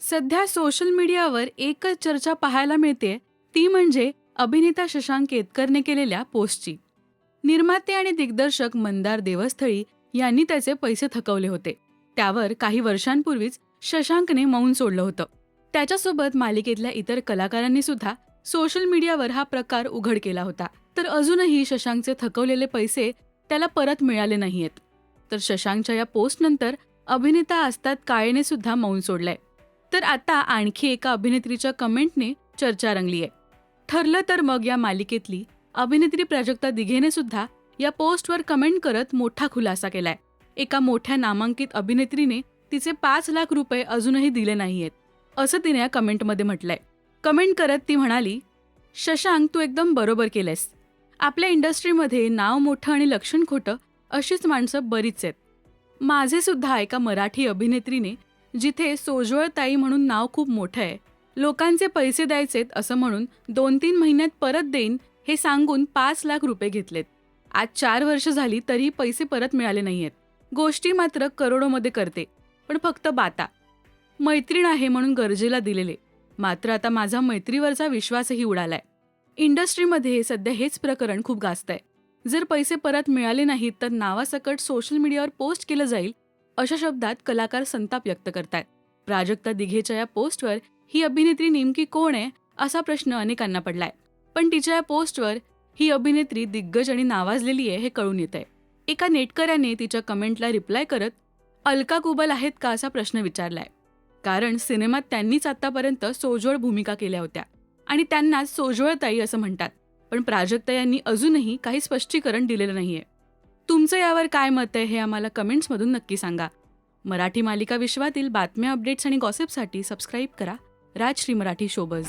सध्या सोशल मीडियावर एकच चर्चा पाहायला मिळते ती म्हणजे अभिनेता शशांक केतकरने केलेल्या पोस्टची. निर्माते आणि दिग्दर्शक मंदार देवस्थळी यांनी त्याचे पैसे थकवले होते. त्यावर काही वर्षांपूर्वीच शशांकने मौन सोडलं होतं. त्याच्यासोबत मालिकेतल्या इतर कलाकारांनी सुद्धा सोशल मीडियावर हा प्रकार उघड केला होता. तर अजूनही शशांकचे थकवलेले पैसे त्याला परत मिळाले नाहीयेत. तर शशांकच्या या पोस्टनंतर अभिनेता आस्ताद काळेने सुद्धा मौन सोडलंय. तर आता आणखी एका अभिनेत्रीच्या कमेंटने चर्चा रंगलीय. ठरलं तर मग या मालिकेतली अभिनेत्री प्राजक्ता दिघेने सुद्धा या पोस्टवर कमेंट करत मोठा खुलासा केलाय. एका मोठ्या नामांकित अभिनेत्रीने तिचे पाच लाख रुपये अजूनही दिले नाहीयेत असं तिने या कमेंटमध्ये म्हटलंय. कमेंट करत ती म्हणाली शशांक तू एकदम बरोबर केलंयस. आपल्या इंडस्ट्रीमध्ये नाव मोठं आणि लक्षण खोटं अशीच माणसं बरीच आहेत. माझे सुद्धा एका मराठी अभिनेत्रीने जिथे सोजवळताई म्हणून नाव खूप मोठं आहे. लोकांचे पैसे द्यायचेत असं म्हणून दोन तीन महिन्यात परत देईन हे सांगून पाच लाख रुपये घेतलेत. आज चार वर्ष झाली तरी पैसे परत मिळाले नाहीयेत. गोष्टी मात्र करोडोमध्ये करते पण फक्त बाता. मैत्रीण आहे म्हणून गरजेला दिलेले. मात्र आता माझा मैत्रीवरचा विश्वासही उडालाय. इंडस्ट्रीमध्ये सध्या हेच प्रकरण खूप गाजत आहे जर पैसे परत मिळाले नाहीत तर नावासकट सोशल मीडियावर पोस्ट केलं जाईल अशा शब्दात कलाकार संताप व्यक्त करतायत. प्राजक्ता दिघेच्या या पोस्टवर ही अभिनेत्री नेमकी कोण आहे असा प्रश्न अनेकांना पडलाय. पण तिच्या या पोस्टवर ही अभिनेत्री दिग्गज आणि नावाजलेली आहे हे कळून येत आहे एका नेटकऱ्याने तिच्या कमेंटला रिप्लाय करत अलका कुबल आहेत का असा प्रश्न विचारलाय. कारण सिनेमात त्यांनीच आतापर्यंत सोजवळ भूमिका केल्या होत्या. आणि त्यांनाच सोजवळताई असं म्हणतात. पण प्राजक्ता यांनी अजूनही काही स्पष्टीकरण दिलेलं नाहीये. तुमचं यावर काय मत आहे हे आम्हाला कमेंट्समधून नक्की सांगा. मराठी मालिका विश्वातील बातम्या अपडेट्स आणि गॉसिपसाठी सबस्क्राईब करा. राजश्री मराठी शोबज